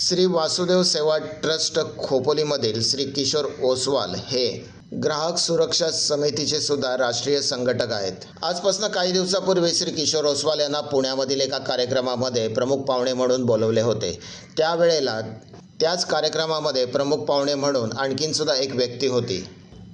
Shri Vasudev Seva trust खोपोलीमधील श्री किशोर ओसवाल हे ग्राहक सुरक्षा समितीचे सुद्धा राष्ट्रीय संघटक आहेत. आजपासून काही दिवसापूर्वी श्री किशोर ओसवाल यांना पुण्यामधील एका कार्यक्रमामध्ये प्रमुख पाहुणे म्हणून बोलवले होते. त्यावेळेला त्याच कार्यक्रमामध्ये प्रमुख पाहुणे म्हणून आणखीन सुद्धा एक व्यक्ती होती.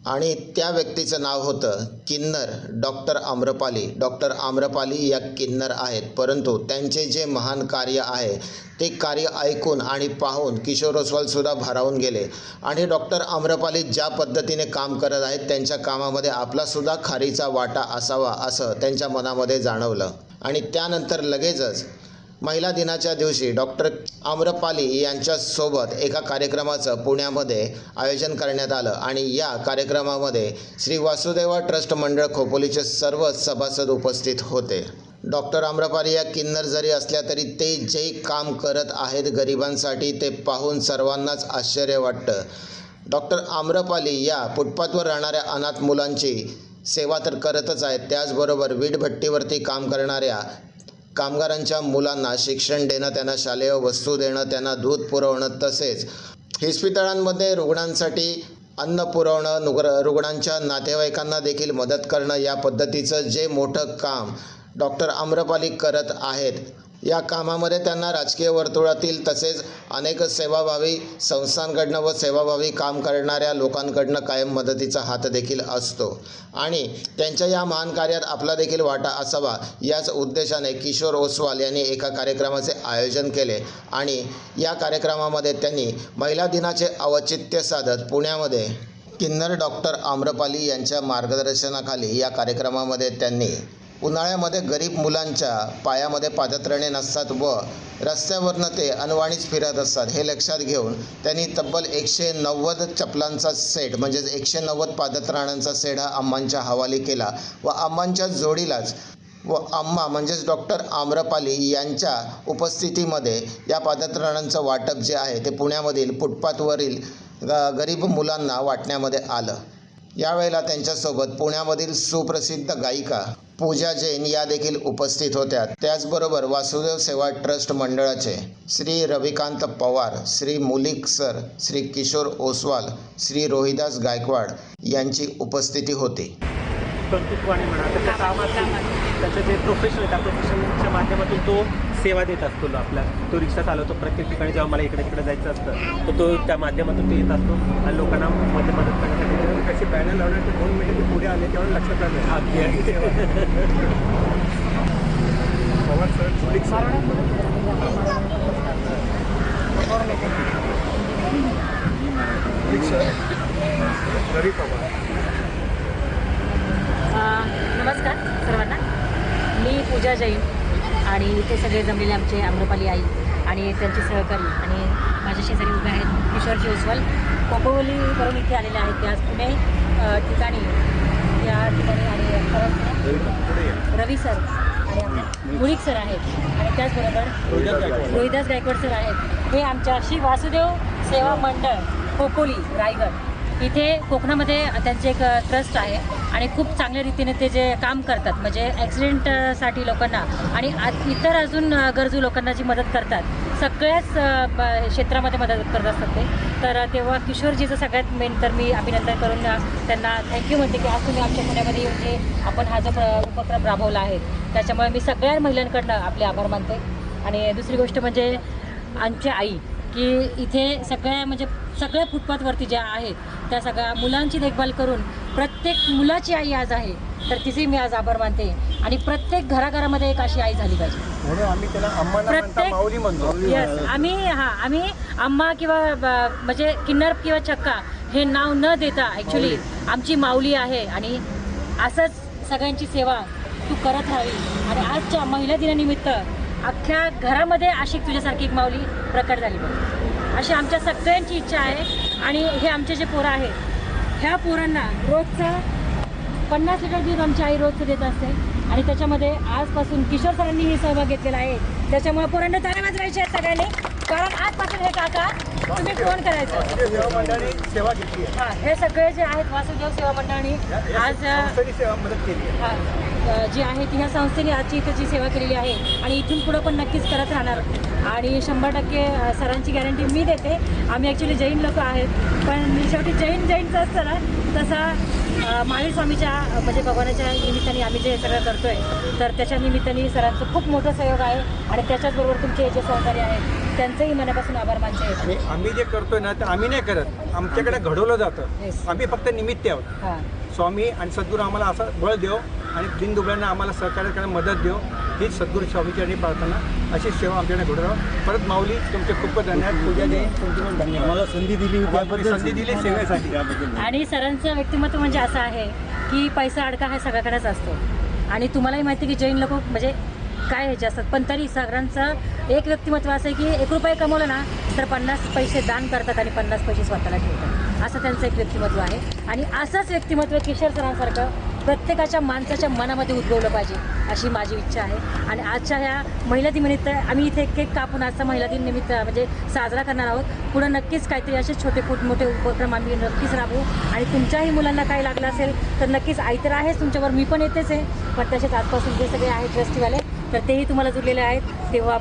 आणि त्या व्यक्तीचं नाव होतं किन्नर डॉक्टर आम्रपाली. डॉक्टर आम्रपाली या किन्नर आहेत. परंतु त्यांचे जे महान कार्य आहे ते कार्य ऐकून आणि पाहून किशोर ओसवालसुद्धा भारावून गेले. आणि डॉक्टर आम्रपाली ज्या पद्धतीने काम करत आहेत त्यांच्या कामामध्ये आपलासुद्धा खारीचा वाटा असावा असं त्यांच्या मनामध्ये जाणवलं. आणि त्यानंतर लगेचच महिला दिनाच्या दिवशी डॉक्टर आम्रपाली यांच्यासोबत एका कार्यक्रमाचं पुण्यामध्ये आयोजन करण्यात आलं आणि या कार्यक्रमामध्ये श्री वासुदेवा ट्रस्ट मंडळ खोपोलीचे सर्व सभासद उपस्थित होते. डॉक्टर आम्रपाली या किन्नर जरी असल्या तरी ते जे काम करत आहेत गरिबांसाठी ते पाहून सर्वांनाच आश्चर्य वाटतं. डॉक्टर आम्रपाली या फुटपाथवर राहणाऱ्या अनाथ मुलांची सेवा तर करतच आहेत. त्याचबरोबर वीटभट्टीवरती काम करणाऱ्या कामगारांच्या मुलांना शिक्षण देणं त्यांना शालेय वस्तू देणं त्यांना दूध पुरवणं तसेच इस्पितळांमध्ये रुग्णांसाठी अन्न पुरवणं नुग्र रुग्णांच्या नातेवाईकांना देखील मदत करणं या पद्धतीचं जे मोठं काम डॉक्टर आम्रपाली करत आहेत या कामामध्ये त्यांना राजकीय वर्तुळातील तसेच अनेक सेवाभावी संस्थांकडनं व सेवाभावी काम करणाऱ्या लोकांकडनं कायम मदतीचा हात देखील असतो. आणि त्यांच्या या महान कार्यात आपला देखील वाटा असावा याच उद्देशाने किशोर ओसवाल यांनी एका कार्यक्रमाचे आयोजन केले. आणि या कार्यक्रमामध्ये त्यांनी महिला दिनाचे औचित्य साधत पुण्यामध्ये किन्नर डॉक्टर आम्रपाली यांच्या मार्गदर्शनाखाली या कार्यक्रमामध्ये त्यांनी उन्हाळ्यामध्ये गरीब मुलांच्या पायामध्ये पादत्राणे नसतात व रस्त्यावरनं ते अनवाणीच फिरत असतात. हे लक्षात घेऊन त्यांनी तब्बल एकशे नव्वद चपलांचा सेट म्हणजेच एकशे नव्वद पादत्राणांचा सेट हा अम्मांच्या हवाली केला व अम्मांच्या जोडीलाच व अम्मा म्हणजेच डॉक्टर आम्रपाली यांच्या उपस्थितीमध्ये या पादत्राणांचं वाटप जे आहे ते पुण्यामधील फुटपाथवरील ग गरीब मुलांना वाटण्यामध्ये आलं. यावेळेला त्यांच्यासोबत पुण्यामधील सुप्रसिद्ध गायिका पूजा जैन या देखील उपस्थित होत्या. त्याचबरोबर वासुदेव सेवा ट्रस्ट मंडळाचे श्री रविकांत पवार श्री मुलिक सर श्री किशोर ओसवाल श्री रोहिदास गायकवाड यांची उपस्थिती होती. कर्तृत्वाने म्हणा त्याच्या कामातून त्याचं जे प्रोफेशन त्या प्रोफेशनच्या माध्यमातून तो सेवा देत असतो लो आपल्या तो रिक्षा चालवतो प्रत्येक ठिकाणी जेव्हा मला इकडे तिकडे जायचं असतं तर तो त्या माध्यमातून तो येत असतो. आणि लोकांना मध्ये मदत करण्यासाठी कशी बॅनर लावण्याचे दोन मिनिटे पुढे आले तेव्हा लक्षात आलं पवार नमस्कार सर्वांना. मी पूजा जैन. आणि इथे सगळे जमलेले आमचे आम्रपाली आई आणि त्यांचे सहकारी आणि माझ्या शेजारी उभे आहेत किशोरजी कोपवली करून इथे आलेले आहेत. ते आज पुणे ठिकाणी या ठिकाणी आणि रवी सर आणि आपले मुळीक सर आहेत. आणि त्याचबरोबर रोहिदास गायकवाड सर आहेत. हे आमच्या श्री वासुदेव सेवा मंडळ खोपोली रायगड. इथे कोकणामध्ये त्यांचे एक ट्रस्ट आहे आणि खूप चांगल्या रीतीने ते जे काम करतात म्हणजे ॲक्सिडेंटसाठी लोकांना आणि इतर अजून गरजू लोकांना जी मदत करतात सगळ्याच क्षेत्रामध्ये मदत करत असतात ते. तर तेव्हा किशोरजीचं सगळ्यात मेन तर मी अभिनंदन करून त्यांना थँक्यू म्हणते की आज तुम्ही आमच्या पुण्यामध्ये येऊन जे आपण हा जो प्र- उपक्रम राबवला आहे त्याच्यामुळे मी सगळ्या महिलांकडनं आपले आभार मानते. आणि दुसरी गोष्ट म्हणजे आमची आई की इथे सगळ्या म्हणजे सगळ्या फुटपाथवरती ज्या आहेत त्या सगळ्या मुलांची देखभाल करून प्रत्येक मुलाची आई आज आहे तर तिचे मी आज आभार मानते. आणि प्रत्येक घराघरामध्ये एक अशी आई झाली पाहिजे. म्हणून आम्ही त्याला प्रत्येक माऊली म्हणतो. येस आम्ही हां आम्ही अम्मा किंवा ब- म्हणजे किन्नर किंवा चक्का हे नाव न देता ॲक्च्युली आमची माऊली आहे. आणि असंच सगळ्यांची सेवा तू करत राहावी. आणि आजच्या महिला दिनानिमित्त अख्ख्या घरामध्ये अशी तुझ्यासारखी एक माऊली प्रकट झाली पाहिजे अशी आमच्या सगळ्यांची इच्छा आहे आणि हे आमचे जे पोरं आहेत ह्या पोरांना रोजचं पन्नास लिटर दूध आमची आई रोजचं देत असते आणि त्याच्यामध्ये आजपासून किशोर सरांनीही सहभाग घेतलेला आहे. त्याच्यामुळे पोरांना चांगल्या वाजवायचे आहेत सगळ्यांनी. कारण आजपासून हे काका तुम्ही फोन करायचं. हा हे सगळे जे आहेत वासुदेव सेवा मंडळांनी आज सेवा मदत केली हा. जी आहे ती ह्या संस्थेने आजची इथं जी सेवा केलेली आहे आणि इथून पुढं पण नक्कीच करत राहणार. आणि शंभर टक्के सरांची गॅरंटी मी देते. आम्ही ॲक्च्युली जैन लोक आहेत. पण शेवटी जैन जैनचं असतं ना तसा महावीर स्वामीच्या म्हणजे भगवानाच्या निमित्ताने आम्ही जे सगळं करतो आहे तर त्याच्या निमित्ताने सरांचं खूप मोठं सहयोग आहे. आणि त्याच्याचबरोबर तुमचे जे सहकारी आहेत त्यांचंही मनापासून आभार मानते. आणि आम्ही जे करतोय ना ते आम्ही नाही करत. आमच्याकडे घडवलं जातं. आम्ही फक्त निमित्त आहोत. हां. स्वामी आणि सद्गुरू आम्हाला असं बळ देव आणि दिनदुबळ्यांना आम्हाला सहकार्य करायला मदत देव. हीच सद्गुरू स्वामीचरणी प्रार्थना. अशी सेवा आमच्याकडे घडू राहा परत माऊली तुमचे खूप खूप धन्यवाद. पूजा जैन तुमचे पण धन्यवाद. मला संधी दिली संधी दिली सेवेसाठी. आणि सरांचं व्यक्तिमत्व म्हणजे असं आहे की पैसा अडका हा सगळ्याकडेच असतो. आणि तुम्हालाही माहिती आहे की जैन लोक म्हणजे काय ह्याचे असतात पण तरी सगळ्यांचं एक व्यक्तिमत्व असं आहे की एक रुपये कमवलं ना तर पन्नास पैसे दान करतात आणि पन्नास पैसे स्वतःला ठेवतात. असं त्यांचं एक व्यक्तिमत्व आहे. आणि असंच व्यक्तिमत्व किशोर सरांसारखं प्रत्येकाच्या माणसाच्या मनामध्ये उद्भवलं पाहिजे अशी माझी इच्छा आहे. आणि आजच्या ह्या महिला दिनानिमित्त आम्ही इथे केक कापून आजचा महिला दिन निमित्त म्हणजे साजरा करणार आहोत. पुढं नक्कीच काहीतरी असे छोटे खूप मोठे उपक्रम आम्ही नक्कीच राबवू. आणि तुमच्याही मुलांना काही लागलं असेल तर नक्कीच आई तर आहेच तुमच्यावर मी पण येतेच आहे. पण तसेच आजपासून जे सगळे आहेत ट्रस्टीवाले तर तेही तुम्हाला जुळलेले आहेत. तेव्हा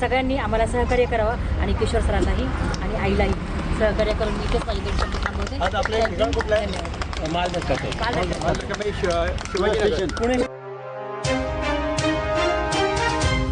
सगळ्यांनी आम्हाला सहकार्य करावं आणि किशोर सरांनाही आणि आईलाही सहकार्य करून मी इथेच माझी दोन शब्द थांबवते. आज आपलं ठिकाण कुठलं आहे? धन्यवाद. पुणे.